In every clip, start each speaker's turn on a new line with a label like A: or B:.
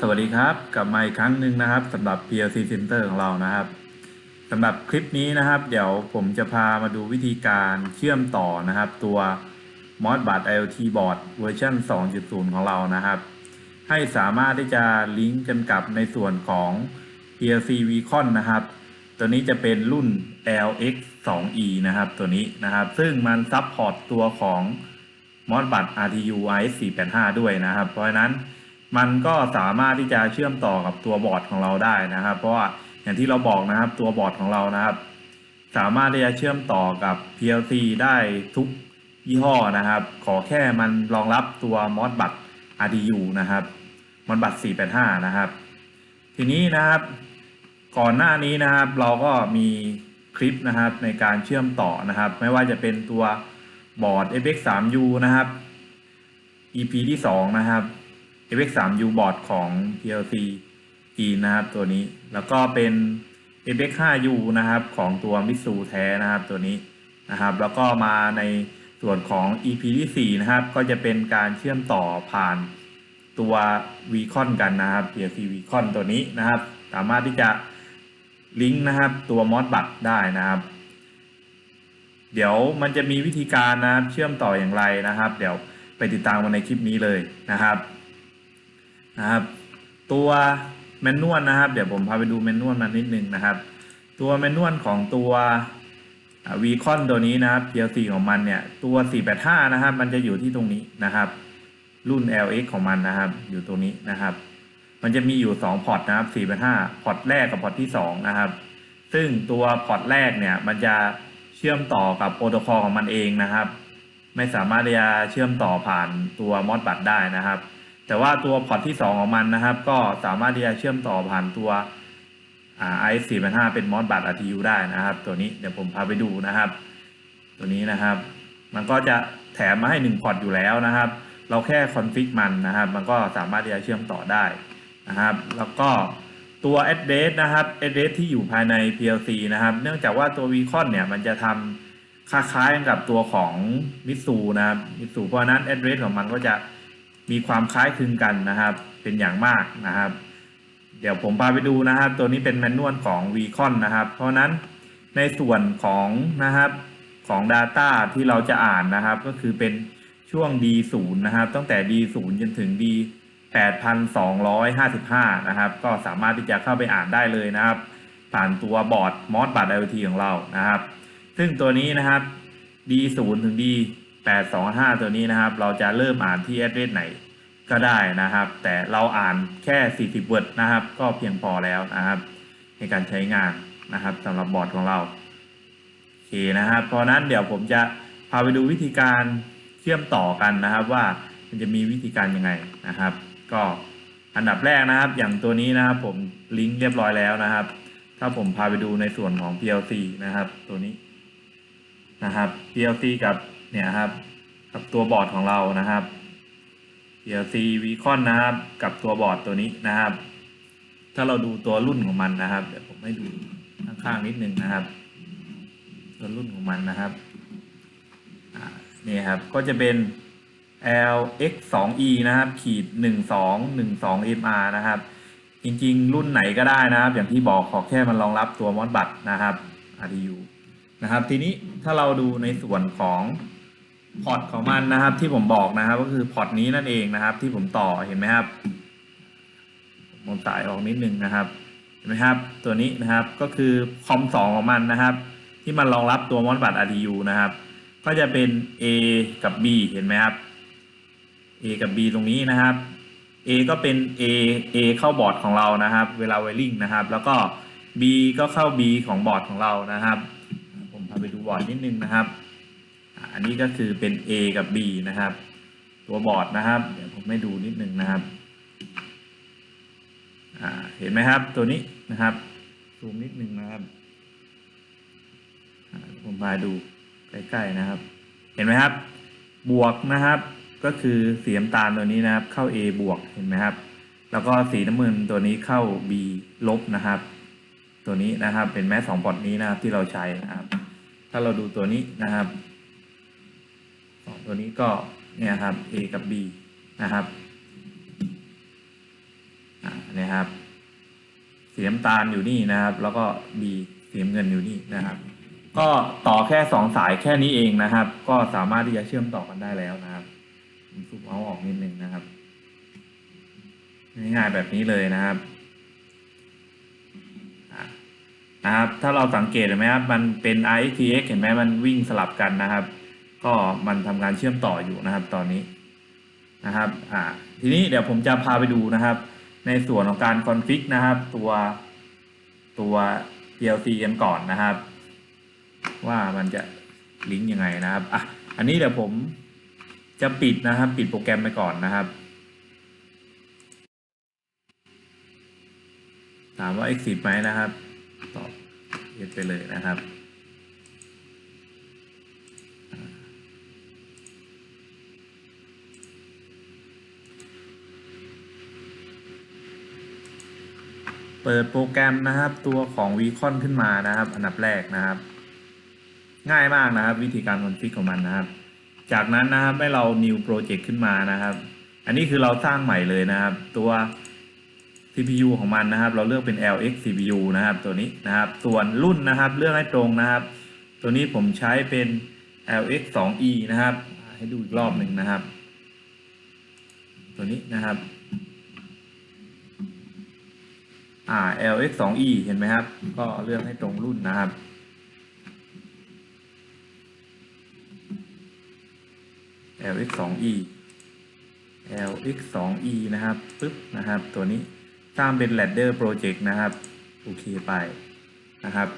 A: สวัสดีครับ กลับมาอีกครั้งหนึ่งนะครับสำหรับ PLC Center ของเรานะครับสำหรับคลิปนี้นะครับ เดี๋ยวผมจะพามาดูวิธีการเชื่อมต่อนะครับ ตัว Modbus IoT Board เวอร์ชัน2.0 ของเรานะครับ ให้สามารถที่จะลิงก์กันกับในส่วนของ PLC Vicon นะครับ ตัวนี้จะเป็นรุ่น LX 2E นะครับ ตัวนี้นะครับ ซึ่งมันซับพอร์ตตัวของ Modbus RTU IS485 ด้วยนะครับ เพราะฉะนั้น มันก็สามารถที่จะเชื่อมต่อกับตัวบอร์ดของเราได้นะครับ เพราะว่าอย่างที่เราบอกนะครับตัวบอร์ดของเรานะครับ สามารถที่จะเชื่อมต่อกับ PLC ได้ทุกยี่ห้อนะครับ ขอแค่มันรองรับตัว Modbus RTU นะครับ Modbus 485 นะครับ ทีนี้นะครับ ก่อนหน้านี้นะครับ เราก็มีคลิปนะครับในการเชื่อมต่อนะครับ ไม่ว่าจะเป็นตัวบอร์ด FX3U นะครับ EP ที่ 2 นะครับ FX3U บอร์ดของ PLC จีนนะครับตัวนี้ แล้วก็เป็น FX5U นะครับของตัวมิสูแท้นะครับตัวนี้นะครับ แล้วก็มาในส่วนของ EP ที่4นะครับ ก็จะเป็นการเชื่อมต่อผ่านตัว Vicon กันนะครับ PLC Vicon ตัวนี้นะครับ สามารถที่จะลิงก์นะครับตัว Modbus ได้นะครับ เดี๋ยวมันจะมีวิธีการนะครับเชื่อมต่ออย่างไรนะครับ เดี๋ยวไปติดตามกันในคลิปนี้เลยนะครับ นะครับ ตัวแมนนวลนะครับ เดี๋ยวผมพาไปดูแมนนวลมานิดนึงนะครับ ตัวแมนนวลของตัววีคอนตัวนี้นะครับ PLC ของมันเนี่ย ตัว 485 นะครับ มันจะอยู่ที่ตรงนี้นะครับ รุ่น LX ของมันนะครับ อยู่ตรงนี้นะครับ มันจะมีอยู่ 2 พอร์ตนะครับ 485 พอร์ตแรกกับพอร์ตที่ 2 นะครับ ซึ่งตัวพอร์ตแรกเนี่ยมันจะเชื่อมต่อกับโปรโตคอลของมันเองนะครับ ไม่สามารถจะเชื่อมต่อผ่านตัวมอดบัตได้นะครับ แต่ว่าตัวพอร์ตที่ 2 ของมันนะครับ ก็สามารถที่จะเชื่อมต่อผ่านตัวอ่า i 4 8 5เป็นมอดบัต RTU ได้นะครับ ตัวนี้เดี๋ยวผมพาไปดูนะครับ ตัวนี้นะครับ มันก็จะแถมมาให้ 1 พอร์ตอยู่แล้วนะครับ เราแค่คอนฟิกมันนะครับ มันก็สามารถที่จะเชื่อมต่อได้นะครับ แล้วก็ตัว address นะครับ address ที่อยู่ภายใน PLC นะครับ เนื่องจากว่าตัว Vcon เนี่ยมันจะทำคล้ายๆกับตัวของมิสูนะครับมิสูเพราะฉะนั้น address ของมันก็จะ มีความคล้ายคลึงกันนะครับ เป็นอย่างมากนะครับ เดี๋ยวผมพาไปดูนะครับ ตัวนี้เป็นแมนนวลของ Vicon นะครับ เพราะนั้นในส่วนของนะครับของ Data ที่เราจะอ่านนะครับ ก็คือเป็นช่วง D0 นะครับ ตั้งแต่ D0 จนถึง D 8,255 นะครับ ก็สามารถที่จะเข้าไปอ่านได้เลยนะครับ ผ่านตัวบอร์ดมอสบัต IoT ของเรานะครับ ซึ่งตัวนี้นะครับ D0 ถึง 825 ตัวนี้นะครับ เราจะเริ่มอ่านที่ address ไหนก็ได้นะครับ แต่เราอ่านแค่ 40 word นะครับ ก็เพียงพอแล้วนะครับ ในการใช้งานนะครับสำหรับบอร์ดของเราโอเคนะครับ เพราะนั้นเดี๋ยวผมจะพาไปดูวิธีการเชื่อมต่อกันนะครับว่ามันจะมีวิธีการยังไงนะครับ ก็อันดับแรกนะครับ อย่างตัวนี้นะครับ ผมลิงก์เรียบร้อยแล้วนะครับ ถ้าผมพาไปดูในส่วนของ PLC นะครับ ตัวนี้นะครับ PLC กับ เนี่ยครับ กับตัวบอร์ดของเรานะครับ PLC Vicon นะครับ กับตัวบอร์ดตัวนี้นะครับ ถ้าเราดูตัวรุ่นของมันนะครับเดี๋ยวผมให้ดูข้างๆนิดนึงนะครับ ตัวรุ่นของมันนะครับนี่ครับก็จะเป็น LX 2 E นะครับ ขีด 12 12 MR นะครับ จริงๆ รุ่นไหนก็ได้นะครับ อย่างที่บอกขอแค่มันรองรับตัวมอดบัตนะครับ RTU นะครับ ทีนี้ถ้าเราดูในส่วนของ พอร์ตของมันนะครับที่ผมบอกนะครับ ก็คือพอร์ตนี้นั่นเองนะครับ ที่ผมต่อเห็นไหมครับผมสายออกนิดนึงนะครับเห็นไหมครับ ตัวนี้นะครับก็คือคอมสองของมันนะครับ ที่มันรองรับตัวมอดบัต RTU นะครับ ก็จะเป็น A กับ B เห็นไหมครับ A กับ B ตรงนี้นะครับ A ก็เป็น A A เข้าบอร์ดของเรานะครับ เวลาไวริงนะครับ แล้วก็ B ก็เข้า B ของบอร์ดของเรานะครับ ผมพาไปดูบอร์ดนิดนึงนะครับ อันนี้ก็คือเป็น A กับ B นะครับ ตัวบอร์ดนะครับ เดี๋ยวผมให้ดูนิดนึงนะครับ เห็นไหมครับตัวนี้นะครับ ซูมนิดนึงนะครับ ผมพาดูใกล้ๆนะครับ เห็นไหมครับ บวกนะครับ ก็คือสีน้ำตาลตัวนี้นะครับ เข้า A บวก เห็นไหมครับ แล้วก็สีน้ำเงินตัวนี้เข้า B ลบนะครับ ตัวนี้นะครับ เป็นแม่สองพอร์ตนี้นะครับที่เราใช้นะครับ ถ้าเราดูตัวนี้นะครับ ตัวนี้ก็เนี่ยครับ A กับ B นะครับเนี่ยครับสีน้ำตาลอยู่นี่นะครับ แล้วก็ B สีน้ำเงินอยู่นี่นะครับ ก็ต่อแค่สองสายแค่นี้เองนะครับ ก็สามารถที่จะเชื่อมต่อกันได้แล้วนะครับผมซูมเอาออกนิดนึงนะครับง่ายๆแบบนี้เลยนะครับนะครับ ถ้าเราสังเกตเห็นไหมครับ มันเป็น RxTx เห็นไหมมันวิ่งสลับกันนะครับ ก็มันทำการเชื่อมต่ออยู่นะครับตอนนี้นะครับอ่าทีนี้เดี๋ยวผมจะพาไปดูนะครับ ในส่วนของการคอนฟิกนะครับ ตัวตัว PLC กันก่อนนะครับ ว่ามันจะลิงก์ยังไงนะครับอะอันนี้เดี๋ยวผมจะปิดนะครับ ปิดโปรแกรมไปก่อนนะครับ ถามว่า exit ไหมนะครับ ตอบ yes ไปเลยนะครับ เปิดโปรแกรมนะครับตัวของ v c o n ขึ้นมานะครับ อันดับแรกนะครับ ง่ายมากนะครับ วิธีการคอนฟิกของมันนะครับ จากนั้นนะครับให้เรา new project ขึ้นมานะครับ อันนี้คือเราสร้างใหม่เลยนะครับ ตัว CPU ของมันนะครับ เราเลือกเป็น LX CPU นะครับ ตัวนี้นะครับ ส่วนรุ่นนะครับ เลือกให้ตรงนะครับ ตัวนี้ผมใช้เป็น LX 2E นะครับ ให้ดูอีกรอบหนึ่งนะครับ ตัวนี้นะครับ อ่า LX 2E เห็นไหมครับ ก็เลือกให้ตรงรุ่นนะครับ LX 2E LX 2E นะครับปึ๊บนะครับ ตัวนี้สร้างเป็น ladder project นะครับ โอเคไปนะครับ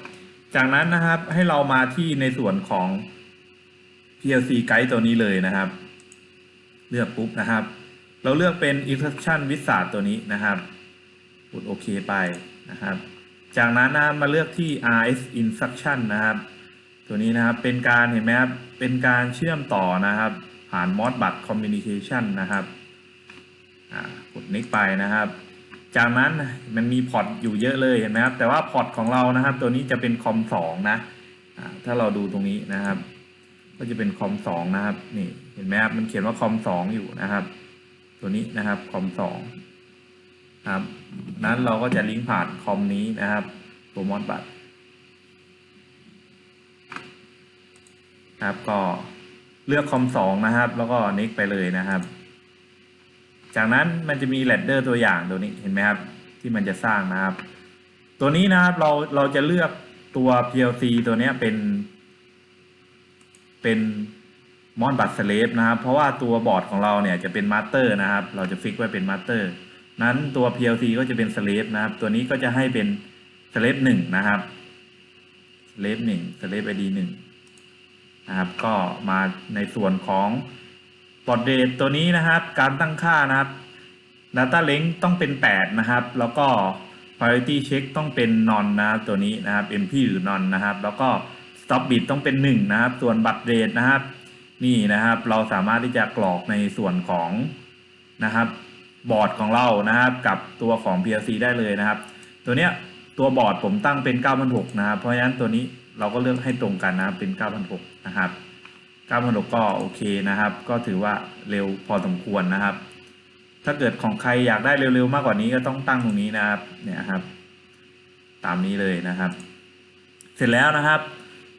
A: จากนั้นนะครับให้เรามาที่ในส่วนของ PLC guide ตัวนี้เลยนะครับ เลือกปุ๊บนะครับ เราเลือกเป็น instruction wizard ตัวนี้นะครับ กดโอเคไปนะครับ จากนั้นนะมาเลือกที่ RS instruction นะครับ ตัวนี้นะครับเป็นการเห็นไหมครับ เป็นการเชื่อมต่อนะครับ ผ่าน Modbus Communication นะครับกด next ไปนะครับ จากนั้นมันมีพอร์ตอยู่เยอะเลยเห็นไหมครับ แต่ว่าพอร์ตของเรานะครับ ตัวนี้จะเป็นคอมสองนะถ้าเราดูตรงนี้นะครับ ก็จะเป็นคอมสองนะครับ นี่เห็นไหมครับ มันเขียนว่าคอมสองอยู่นะครับ ตัวนี้นะครับคอมสอง ครับ นั้นเราก็จะลิงก์ผ่านคอมนี้นะครับตัวมอดบัตครับก็เลือกคอมสองนะครับ แล้วก็ next ไปเลยนะครับ จากนั้นมันจะมีแ a ดเดอร์ตัวอย่างตัวนี้เห็นไหมครับ ที่มันจะสร้างนะครับ ตัวนี้นะครับเราเราจะเลือกตัว PLC ตัวนี้เป็น เป็นมอนบัตสเลฟนะครับ เพราะว่าตัวบอร์ดของเราเนี่ยจะเป็นมาสเตอร์นะครับ เราจะฟิกไว้เป็นมาสเตอร์ นั้นตัว PLC ก็จะเป็นสเลฟนะครับ ตัวนี้ก็จะให้เป็นสเลฟหนึ่งนะครับสเลฟหนึ่งสเลฟไอดีหนึ่งนะครับ ก็มาในส่วนของบอดเดทตัวนี้นะครับ การตั้งค่านะครับ Data Length ต้องเป็น 8 นะครับ แล้วก็ Priority Check ต้องเป็น Non นะตัวนี้นะครับ MP หรือ Non นะครับ แล้วก็ Stop Bit ต้องเป็น 1 นะครับ ส่วนบัตรเดทนะครับ นี่นะครับ เราสามารถที่จะกรอกในส่วนของนะครับ บอร์ดของเรานะครับ กับตัวของ PLC ได้เลยนะครับ ตัวเนี้ยตัวบอร์ดผมตั้งเป็น9,600นะครับ เพราะฉะนั้นตัวนี้เราก็เลือกให้ตรงกันนะครับเป็น9,600นะครับ9,600ก็โอเคนะครับ ก็ถือว่าเร็วพอสมควรนะครับ ถ้าเกิดของใครอยากได้เร็วๆ มากกว่านี้ก็ต้องตั้งตรงนี้นะครับเนี่ยครับ ตามนี้เลยนะครับ เสร็จแล้วนะครับ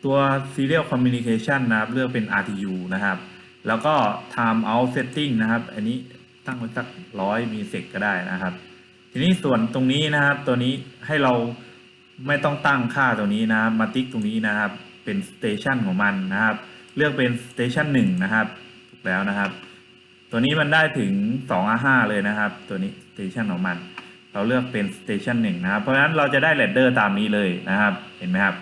A: ตัว serial communication นะครับ เลือกเป็น RTU นะครับ แล้วก็ time out setting นะครับ อันนี้ ตั้งไว้สักร้อยมีเซกก็ได้นะครับ ทีนี้ส่วนตรงนี้นะครับ ตัวนี้ให้เราไม่ต้องตั้งค่าตัวนี้นะครับมาติ๊กตรงนี้นะครับ เป็น station ของมันนะครับ เลือกเป็น station 1นะครับถูกแล้วนะครับ ตัวนี้มันได้ถึง2 R 5เลยนะครับ ตัวนี้ station ของมัน เราเลือกเป็น station 1นะครับ เพราะฉะนั้นเราจะได้ ladder ตามนี้เลยนะครับ เห็นไหมครับ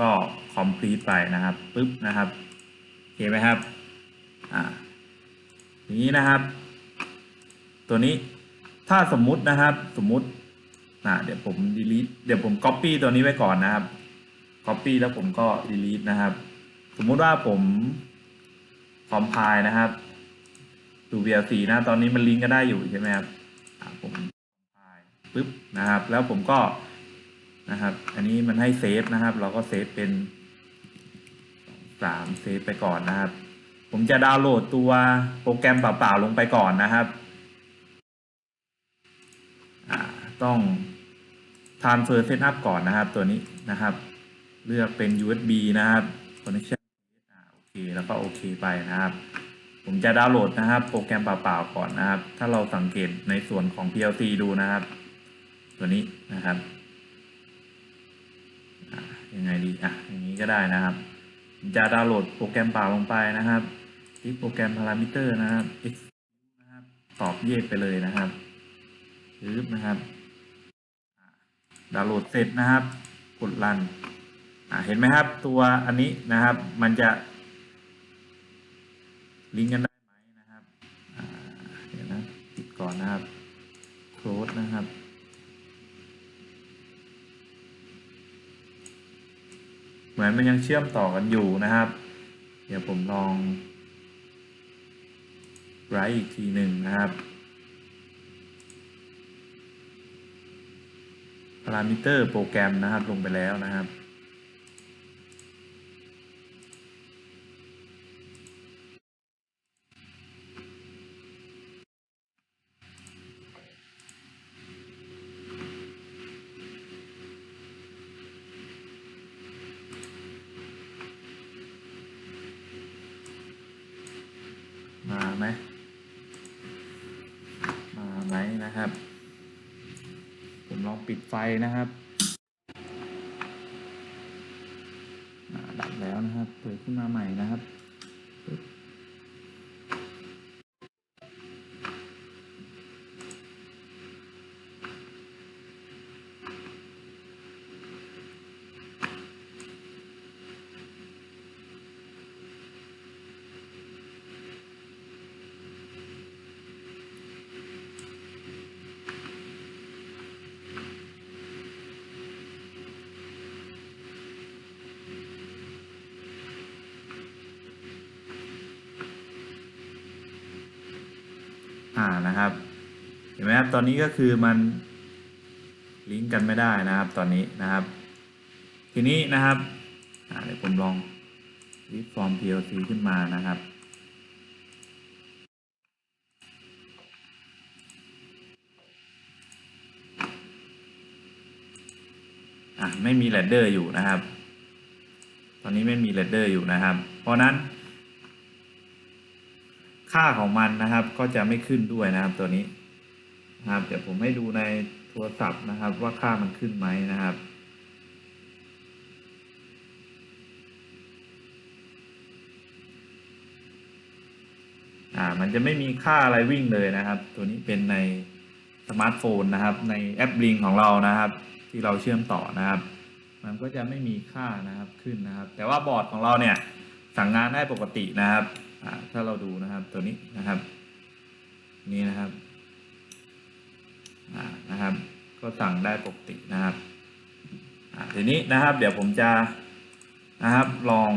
A: ก็ complete ไปนะครับปึ๊บนะครับโอเคไหมครับ อ่า อย่างนี้นะครับ ตัวนี้ถ้าสมมุตินะครับสมมุตินะเดี๋ยวผม delete เดี๋ยวผม copy ตัวนี้ไว้ก่อนนะครับ copy แล้วผมก็ delete นะครับ สมมุติว่าผม compile นะครับดู VLC นะตอนนี้มันลิงก์ก็ได้อยู่ใช่ไหมครับผม compile ปึ๊บนะครับ แล้วผมก็นะครับ อันนี้มันให้เซฟนะครับ เราก็เซฟเป็นสามเซฟไปก่อนนะครับ ผมจะดาวน์โหลดตัวโปรแกรมเปล่าๆลงไปก่อนนะครับ อ่า ต้อง transfer setup ก่อนนะครับตัวนี้นะครับ เลือกเป็น USB นะครับ connection อ่าโอเคแล้วก็โอเคไปนะครับ ผมจะดาวน์โหลดนะครับ โปรแกรมเปล่าๆก่อนนะครับ ถ้าเราสังเกตในส่วนของ PLC ดูนะครับ ตัวนี้นะครับยังไงดีอะอย่างนี้ก็ได้นะครับจะดาวน์โหลดโปรแกรมเปล่าลงไปนะครับที่โปรแกรมพารามิเตอร์นะครับ X นะครับตอบเยกไปเลยนะครับปึ๊บนะครับ ดาวน์โหลดเสร็จนะครับ กดรันเห็นไหมครับ ตัวอันนี้นะครับ มันจะ ลิงก์กันได้ไหมนะครับเดี๋ยวนะปิดก่อนนะครับ close นะครับเหมือนมันยังเชื่อมต่อกันอยู่นะครับ เดี๋ยวผมลองไรอีกทีหนึ่งนะครับ พา รามิเตอร์โปรแกรมนะครับลงไปแล้วนะครับ มาไหม มาไหมนะครับ ผมลอง ปิดไฟนะครับดับแล้วนะครับ เปิดขึ้นมาใหม่นะครับอ่านะครับ เห็นไหมครับ ตอนนี้ก็คือมันลิงก์กันไม่ได้นะครับ ตอนนี้นะครับ ทีนี้นะครับเดี๋ยวผมลองรีฟอร์ม PLC ขึ้นมานะครับอะไม่มีแรดเดอร์อยู่นะครับ ตอนนี้ไม่มีแรดเดอร์อยู่นะครับ เพราะนั้น ค่าของมันนะครับ ก็จะไม่ขึ้นด้วยนะครับตัวนี้นะครับเดี๋ยวผมให้ดูในโทรศัพท์นะครับ ว่าค่ามันขึ้นไหมนะครับอ่ามันจะไม่มีค่าอะไรวิ่งเลยนะครับ ตัวนี้เป็นในสมาร์ทโฟนนะครับ ในแอปลิงของเรานะครับ ที่เราเชื่อมต่อนะครับ มันก็จะไม่มีค่านะครับขึ้นนะครับ แต่ว่าบอร์ดของเราเนี่ยสั่งงานได้ปกตินะครับ ถ้าเราดูนะครับตัวนี้นะครับ นี่นะครับนะครับ ก็สั่งได้ปกตินะครับทีนี้นะครับเดี๋ยวผมจะนะครับลอง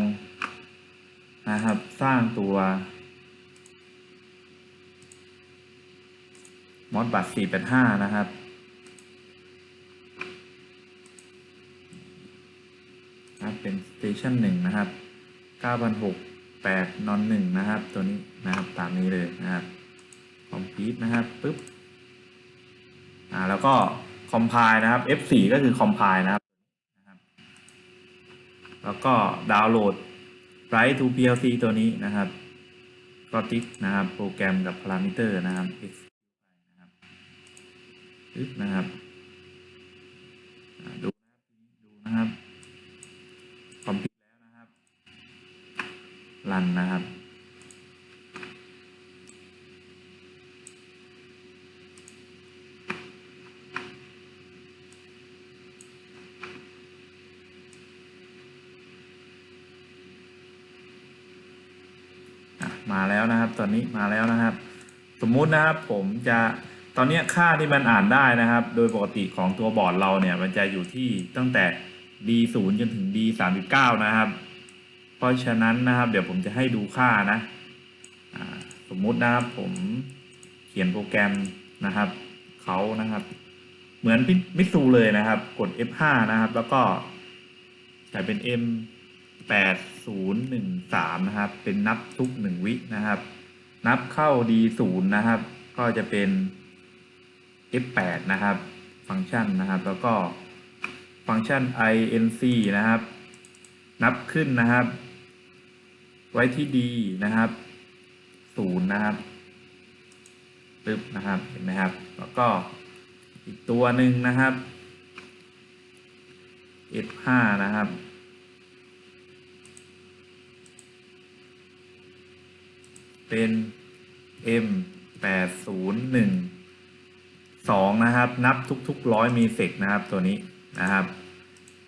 A: นะครับสร้างตัวมอสบัต485นะครับนะครับเป็นสเตชันหนึ่งนะครับ9,600 8นอนห 8นึ่งนะครับ ตัวนี้นะครับตามนี้เลยนะครับคอมพิวนะครับปุ๊บอ่าแล้วก็คอมไพล์นะครับ F4 ก็คือคอมไพล์นะครับ แล้วก็ดาวน์โหลด Write to PLC ตัวนี้นะครับก็ติ๊กนะครับโปรแกรมกับพารามิเตอร์นะครับ X นะครับปึ๊บนะครับดูนะครับดูนะครับ คอมพิวแล้วนะครับ รันนะครับ มาแล้วนะครับ ตอนนี้มาแล้วนะครับ สมมุตินะครับผมจะตอนนี้ค่าที่มันอ่านได้นะครับ โดยปกติของตัวบอร์ดเราเนี่ย มันจะอยู่ที่ตั้งแต่ D 0จนถึง D 3 9นะครับ ราะฉะนั้นนะครับ เดี๋ยวผมจะให้ดูค่านะสมมุตินะครับผมเขียนโปรแกรมนะครับเขานะครับ เหมือนมิสูเลยนะครับ กด F5 นะครับ แล้วก็ใส่เป็น M แปดศูนย์หนึ่งสามนะครับ เป็นนับทุกหนึ่งวินะครับ นับเข้า D ศูนย์นะครับ ก็จะเป็น F แปดนะครับ ฟังก์ชันนะครับ แล้วก็ฟังก์ชัน inc นะครับ นับขึ้นนะครับ ไว้ที่ดีนะครับศูนย์นะครับปึ๊บนะครับเห็นไหมครับ แล้วก็อีกตัวหนึ่งนะครับ f5 นะครับเป็น m 8 0 1 2นะครับ นับทุกๆร้อยมีเซกนะครับตัวนี้นะครับ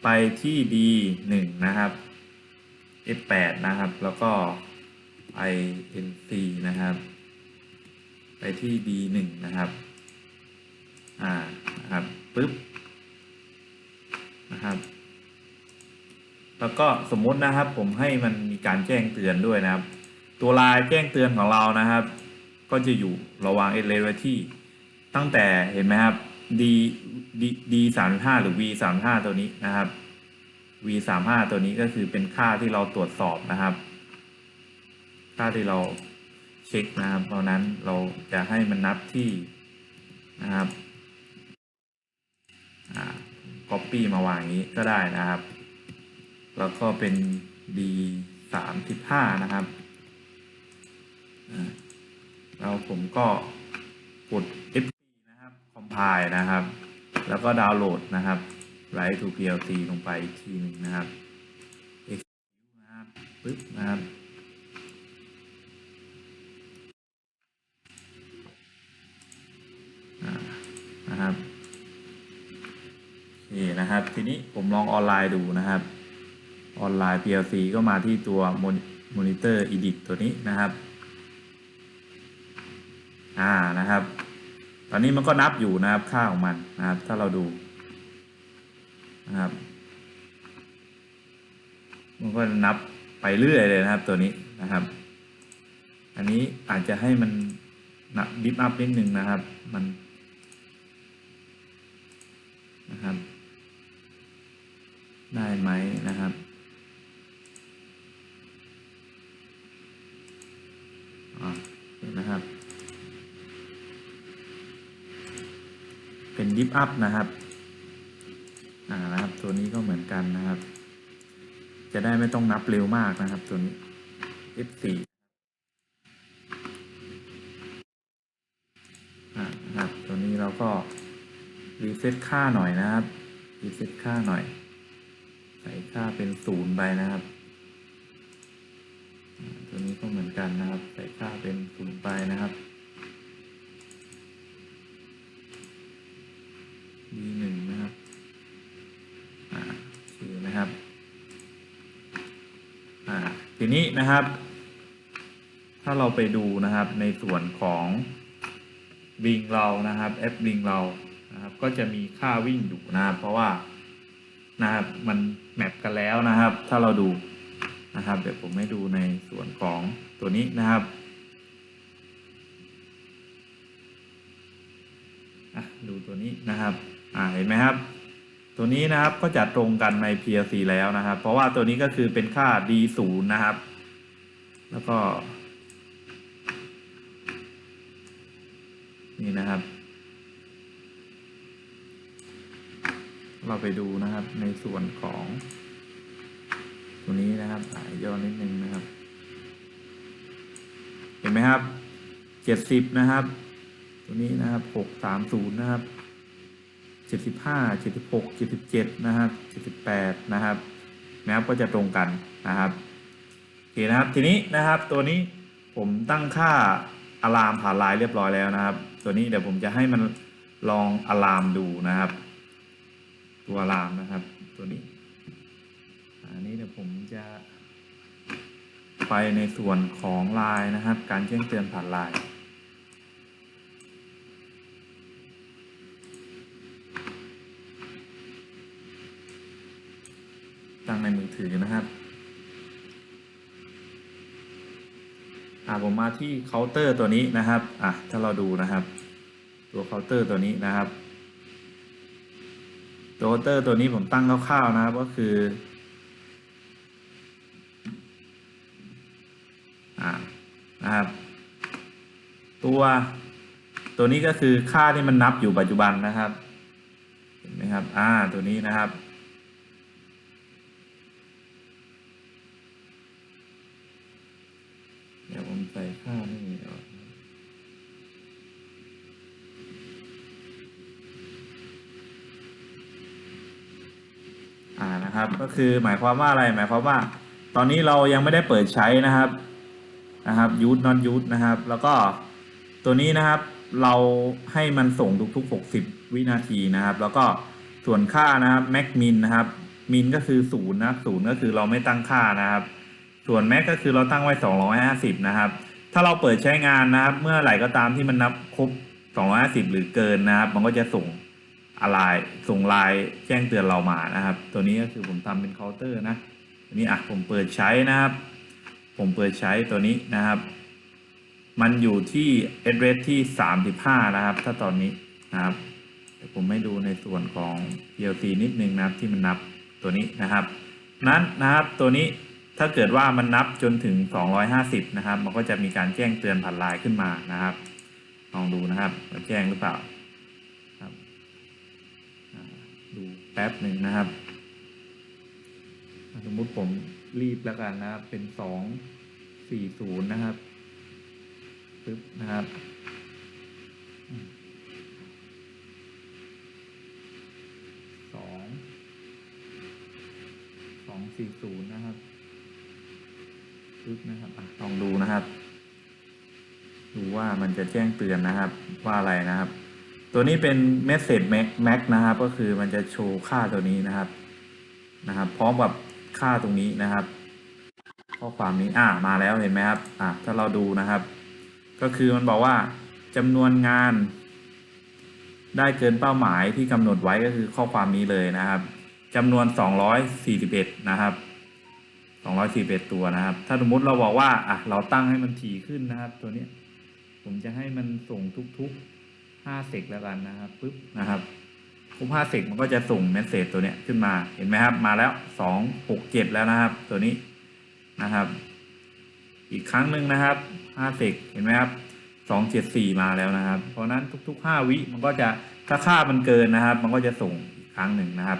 A: ไปที่ d 1นะครับ f 8 นะครับ แล้วก็ inc นะครับ ไปที่ d 1 นะครับอ่านะครับปึ๊บนะครับ แล้วก็สมมตินะครับผมให้มันมีการแจ้งเตือนด้วยนะครับ ตัวลายแจ้งเตือนของเรานะครับ ก็จะอยู่ระวางเอเลไว้ที่ตั้งแต่เห็นไหมครับ d d d สามห้าหรือ v สามห้าตัวนี้นะครับ v สามห้าตัวนี้ก็คือเป็นค่าที่เราตรวจสอบนะครับ ค่าที่เราเช็คนะครับเพราะนั้นเราจะให้มันนับที่นะครับอ่า copy มาวางอย่างนี้ก็ได้นะครับ แล้วก็เป็น d สามสิบห้านะครับอ่าแล้วผมก็กด f นะครับ compile นะครับ แล้วก็ดาวน์โหลดนะครับ write to PLC ลงไปอีกทีหนึ่งนะครับ x นะครับปึ๊บนะครับนะครับโอเคนะครับ ทีนี้ผมลองออนไลน์ดูนะครับ ออนไลน์ PLC ก็มาที่ตัว Monitor Edit ตัวนี้นะครับ อ่านะครับ ตอนนี้มันก็นับอยู่นะครับค่าของมันนะครับ ถ้าเราดู นะครับ มันก็นับไปเรื่อยเลยนะครับตัวนี้นะครับ อันนี้อาจจะให้มันนับดิฟอัพนิดนึงนะครับ มันนะครับ ได้ไหมนะครับอ่าเห็นนะครับ เป็นดิฟอัพนะครับ นี้ก็เหมือนกันนะครับ จะได้ไม่ต้องนับเร็วมากนะครับ ตัวนี้ F4 นะครับ ตัวนี้เราก็รีเซ็ตค่าหน่อยนะครับรีเซ็ตค่าหน่อย ใส่ค่าเป็นศูนย์ไปนะครับ ตัวนี้ก็เหมือนกันนะครับ ใส่ค่าเป็นศูนย์ไปนะครับ D หนึ่งนะครับ อ่าโอเคนะครับ อ่า ที นะครับ ถ้าเราไปดูนะครับในส่วนของบิงเรานะครับ แอปบิงเรานะครับ ก็จะมีค่าวิ่งอยู่นะครับ เพราะว่านะครับมันแมปกันแล้วนะครับ ถ้าเราดูนะครับ เดี๋ยวผมให้ดูในส่วนของตัวนี้นะครับอะดูตัวนี้นะครับอ่าเห็นไหมครับ ตัวนี้นะครับก็จะตรงกันใน PLC แล้วนะครับ เพราะว่าตัวนี้ก็คือเป็นค่า D0 นะครับ แล้วก็ นี่นะครับ เราไปดูนะครับในส่วนของตัวนี้นะครับอ่าย่อนิดนึงนะครับ เห็นไหมครับเจ็ดสิบนะครับ ตัวนี้นะครับหกสามศูนย์นะครับเจ็ดสิบห้าเจ็ดสิบหกเจ็ดสิบเจ็ดนะครับเจ็ดสิบแปดนะครับนะครับก็จะตรงกันนะครับ คนะครับทีนี้นะครับตัวนี้ผมตั้งค่าอะลามผ่านไลน์เรียบร้อยแล้วนะครับ ตัวนี้เดี๋ยวผมจะให้มันลองอะลามดูนะครับ ตัวอะลามนะครับ ตัวนี้ อันนี้เดี๋ยวผมจะ ไปในส่วนของไลน์นะครับ การแจ้งเตือนผ่านไลน์ตั้งในมือถือนะครับ อ่าผมมาที่เคาน์เตอร์ตัวนี้นะครับอะถ้าเราดูนะครับ ตัวเคาน์เตอร์ตัวนี้นะครับตัวเคาน์เตอร์ตัวนี้ผมตั้งคร่าวๆนะครับก็คืออ่านะครับตัวตัวนี้ก็คือค่าที่มันนับอยู่ปัจจุบันนะครับเห็นไหมครับอ่าตัวนี้นะครับ เดี๋ยวผมใส่ค่านี่อนอ่านะครับ ก็คือหมายความว่าอะไรหมายความว่า ตอนนี้เรายังไม่ได้เปิดใช้นะครับนะครับยูทนอนยูทนะครับ แล้วก็ตัวนี้นะครับ เราให้มันส่งทุกๆ 60 วินาทีนะครับ แล้วก็ส่วนค่านะครับแม็กมินนะครับมินก็คือศูนย์นะศูนย์ก็คือเราไม่ตั้งค่านะครับ ส่วนแม็กก็คือเราตั้งไว้ 250 นะครับ ถ้าเราเปิดใช้งานนะครับ เมื่อไหร่ก็ตามที่มันนับครบ 250 หรือเกินนะครับ มันก็จะส่งอะไรส่งไลน์แจ้งเตือนเรามานะครับ ตัวนี้ก็คือผมทำเป็นเคาน์เตอร์นะอันนี้อะผมเปิดใช้นะครับ ผมเปิดใช้ตัวนี้นะครับ มันอยู่ที่ address ที่ 35 นะครับ ถ้าตอนนี้นะครับเดี๋ยวผมให้ดูในส่วนของ PLC นิดนึงนะครับที่มันนับตัวนี้นะครับ นั้นนะครับตัวนี้ ถ้าเกิดว่ามันนับจนถึง 250 นะครับ มันก็จะมีการแจ้งเตือนผ่านไลน์ขึ้นมานะครับ ลองดูนะครับว่าแจ้งหรือเปล่าครับดูแป๊บหนึ่งนะครับ สมมุติผมรีบแล้วกันนะครับ เป็นสองสี่ศูนย์นะครับปึ๊บนะครับสองสองสี่ศูนย์นะครับ ปึ๊บนะครับลองดูนะครับ ดูว่ามันจะแจ้งเตือนนะครับ ว่าอะไรนะครับ ตัวนี้เป็น message mac นะครับ ก็คือมันจะโชว์ค่าตัวนี้นะครับ นะครับ พร้อมกับค่าตรงนี้นะครับ ข้อความนี้อ่ามาแล้วเห็นไหมครับ อ่าถ้าเราดูนะครับ ก็คือมันบอกว่าจำนวนงาน ได้เกินเป้าหมายที่กำหนดไว้ก็คือข้อความนี้เลยนะครับจำนวน 241 นะครับ 241 ตัวนะครับ ถ้าสมมติเราบอกว่าอะเราตั้งให้มันถี่ขึ้นนะครับ ตัวนี้ผมจะให้มันส่งทุกๆ5เซกแล้วกันนะครับปึ๊บนะครับทุก5เซกมันก็จะส่งเมสเซจตัวเนี้ยขึ้นมาเห็นไหมครับ มาแล้ว 2 6 7 แล้วนะครับ ตัวนี้นะครับ อีกครั้งหนึ่งนะครับ5เซกเห็นไหมครับ2 7 4 มาแล้วนะครับ เพราะนั้นทุก ๆ 5 วิมันก็จะถ้าค่ามันเกินนะครับ มันก็จะส่งอีกครั้งหนึ่งนะครับ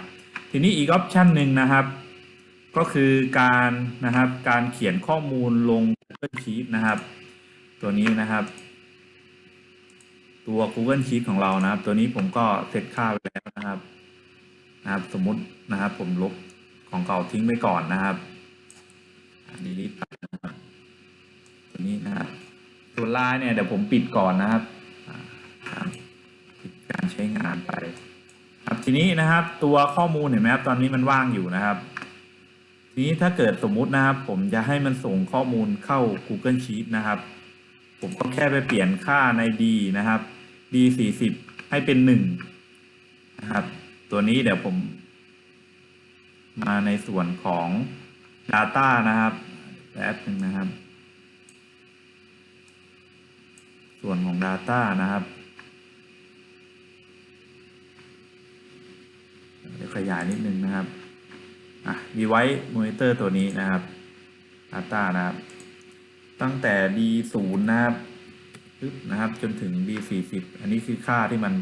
A: ทีนี้อีกออปชั่นหนึ่งนะครับ ก็คือการนะครับการเขียนข้อมูลลง Google Sheet นะครับ ตัวนี้นะครับ ตัว Google Sheet ของเรานะครับ ตัวนี้ผมก็เซตค่าไว้แล้วนะครับนะครับ สมมุตินะครับ ผมลบของเก่าทิ้งไว้ก่อนนะครับดีลิทไปนะครับตัวนี้นะครับตัวไลน์เนี่ยเดี๋ยวผมปิดก่อนนะครับปิดการใช้งานไป ครับทีนี้นะครับ ตัวข้อมูลเห็นไหมครับตอนนี้มันว่างอยู่นะครับ นี้ถ้าเกิดสมมุตินะครับ ผมจะให้มันส่งข้อมูลเข้า Google Sheet นะครับ ผมก็แค่ไปเปลี่ยนค่าใน D นะครับ D สี่สิบให้เป็นหนึ่งนะครับ ตัวนี้เดี๋ยวผม มาในส่วนของ Data นะครับแป๊บหนึ่งนะครับ ส่วนของ Data นะครับเดี๋ยวขยายนิดนึงนะครับ อะ device monitor ตัวนี้นะครับ Data นะครับ ตั้งแต่ D ศูนย์นะครับปึ๊บนะครับ จนถึง D สี่สิบอันนี้คือค่าที่มัน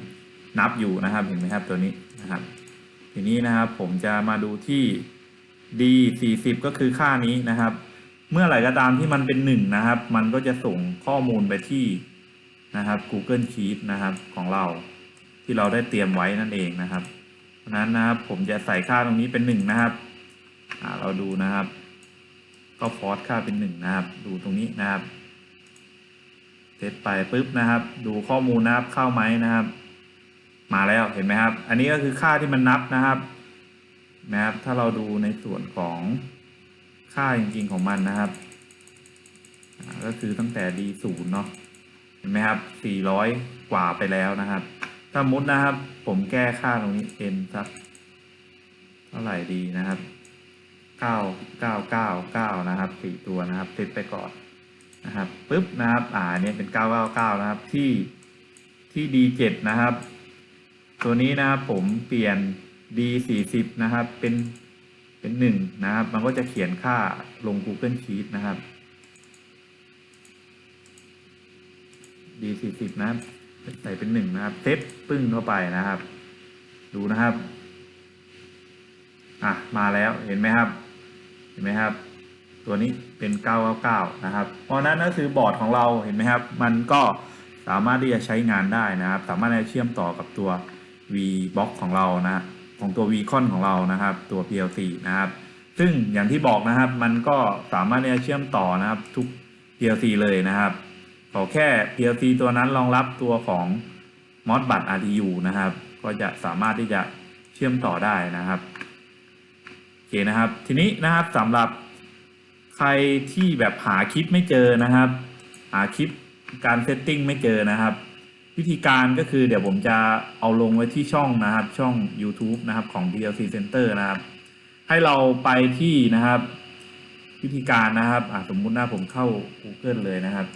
A: นับอยู่นะครับ เห็นไหมครับตัวนี้นะครับ ทีนี้นะครับผมจะมาดูที่ D สี่สิบก็คือค่านี้นะครับ เมื่อไหร่ก็ตามที่มันเป็นหนึ่งนะครับ มันก็จะส่งข้อมูลไปที่นะครับ Google Sheet นะครับของเราที่เราได้เตรียมไว้นั่นเองนะครับ เพราะนั้นนะครับผมจะใส่ค่าตรงนี้เป็นหนึ่งนะครับ เราดูนะครับ ก็ฟอสค่าเป็นหนึ่งนะครับ ดูตรงนี้นะครับเซตไปปุ๊บนะครับ ดูข้อมูลนะครับเข้าไหมนะครับ มาแล้วเห็นไหมครับ อันนี้ก็คือค่าที่มันนับนะครับนะครับ ถ้าเราดูในส่วนของค่าจริงๆของมันนะครับ ก็คือตั้งแต่ D ศูนย์เนาะเห็นไหมครับ400กว่าไปแล้วนะครับ ถ้ามุดนะครับ ผมแก้ค่าตรงนี้ n สักเท่าไหร่ดีนะครับ เก้าเก้าเก้าเก้านะครับสี่ตัวนะครับติดไปก่อนนะครับปุ๊บนะครับอ่าอันนี้เป็นเก้าเก้าเก้านะครับที่ที่ D เจ็ดนะครับ ตัวนี้นะครับผมเปลี่ยน D สี่สิบนะครับเป็นเป็นหนึ่งนะครับ มันก็จะเขียนค่าลง Google Sheet นะครับ D สี่สิบนะครับใส่เป็นหนึ่งนะครับเซตปึ้งเข้าไปนะครับ ดูนะครับ อะ มาแล้วเห็นไหมครับ ห็นไหมครับ ตัวนี้เป็น 999 นะครับ เพราะนั้นก็คือบอร์ดของเราเห็นไหมครับ มันก็สามารถที่จะใช้งานได้นะครับ สามารถที่จะเชื่อมต่อกับตัว VBox ของเรานะของตัว Vcon ของเรานะครับ ตัว PLC นะครับ ซึ่งอย่างที่บอกนะครับ มันก็สามารถที่จะเชื่อมต่อนะครับ ทุก PLC เลยนะครับขอแค่ PLC ตัวนั้นรองรับตัวของ Modbus RTU นะครับ ก็จะสามารถที่จะเชื่อมต่อได้นะครับ นะครับ ทีนี้นะครับสำหรับใครที่แบบหาคลิปไม่เจอนะครับ หาคลิปการเซตติ้งไม่เจอนะครับ วิธีการก็คือเดี๋ยวผมจะเอาลงไว้ที่ช่องนะครับ ช่อง YouTube นะครับของ DLC Center นะครับ ให้เราไปที่นะครับ วิธีการนะครับสมมุตินะผมเข้า Google เลยนะครับ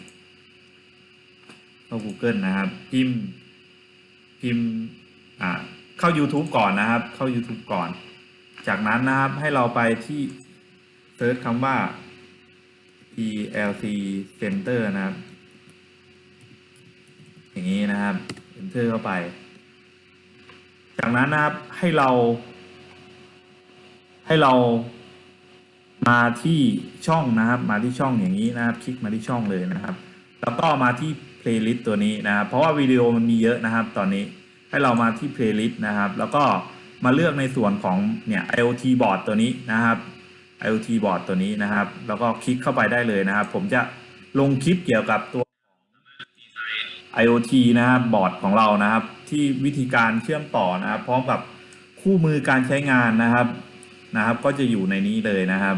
A: เข้า Google นะครับ พิมพ์พิมพ์เข้า YouTube ก่อนนะครับ เข้า YouTube ก่อน จากนั้นนะครับให้เราไปที่เซิร์ชคำว่า PLC Center นะครับ อย่างนี้นะครับ enter เข้าไป จากนั้นนะครับให้เรา ให้เรามาที่ช่องนะครับ มาที่ช่องอย่างนี้นะครับ คลิกมาที่ช่องเลยนะครับ แล้วก็มาที่ playlist ตัวนี้นะครับ เพราะว่าวิดีโอมันมีเยอะนะครับ ตอนนี้ให้เรามาที่ playlist นะครับ แล้วก็ มาเลือกในส่วนของเนี่ย IoT board ตัวนี้นะครับ IoT board ตัวนี้นะครับ แล้วก็คลิกเข้าไปได้เลยนะครับ ผมจะลงคลิปเกี่ยวกับตัว IoT นะครับบอร์ดของเรานะครับ ที่วิธีการเชื่อมต่อนะครับ พร้อมกับคู่มือการใช้งานนะครับนะครับ ก็จะอยู่ในนี้เลยนะครับ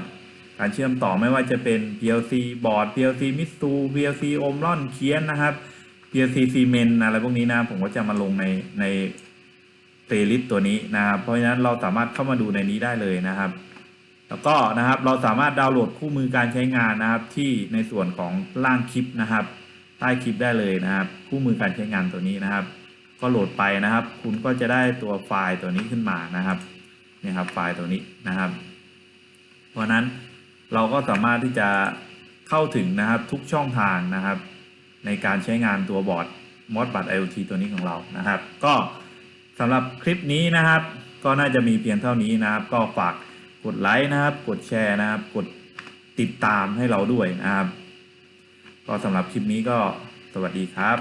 A: การเชื่อมต่อไม่ว่าจะเป็น PLC บอร์ด PLC Mitsu PLC Omron เคียนนะครับ PLC Siemens อะไรพวกนี้นะผมก็จะมาลงในใน playlist ตัวนี้นะครับ เพราะฉะนั้นเราสามารถเข้ามาดูในนี้ได้เลยนะครับ แล้วก็นะครับเราสามารถดาวน์โหลดคู่มือการใช้งานนะครับ ที่ในส่วนของล่างคลิปนะครับ ใต้คลิปได้เลยนะครับ คู่มือการใช้งานตัวนี้นะครับ ก็โหลดไปนะครับ คุณก็จะได้ตัวไฟล์ตัวนี้ขึ้นมานะครับนี่ครับไฟล์ตัวนี้นะครับ เพราะนั้นเราก็สามารถที่จะเข้าถึงนะครับทุกช่องทางนะครับ ในการใช้งานตัวบอร์ด Modbus IoT ตัวนี้ของเรานะครับ ก็ สำหรับคลิปนี้นะครับ ก็น่าจะมีเพียงเท่านี้นะครับ ก็ฝากกดไลค์นะครับ กดแชร์นะครับ กดติดตามให้เราด้วยนะครับ ก็สำหรับคลิปนี้ก็สวัสดีครับ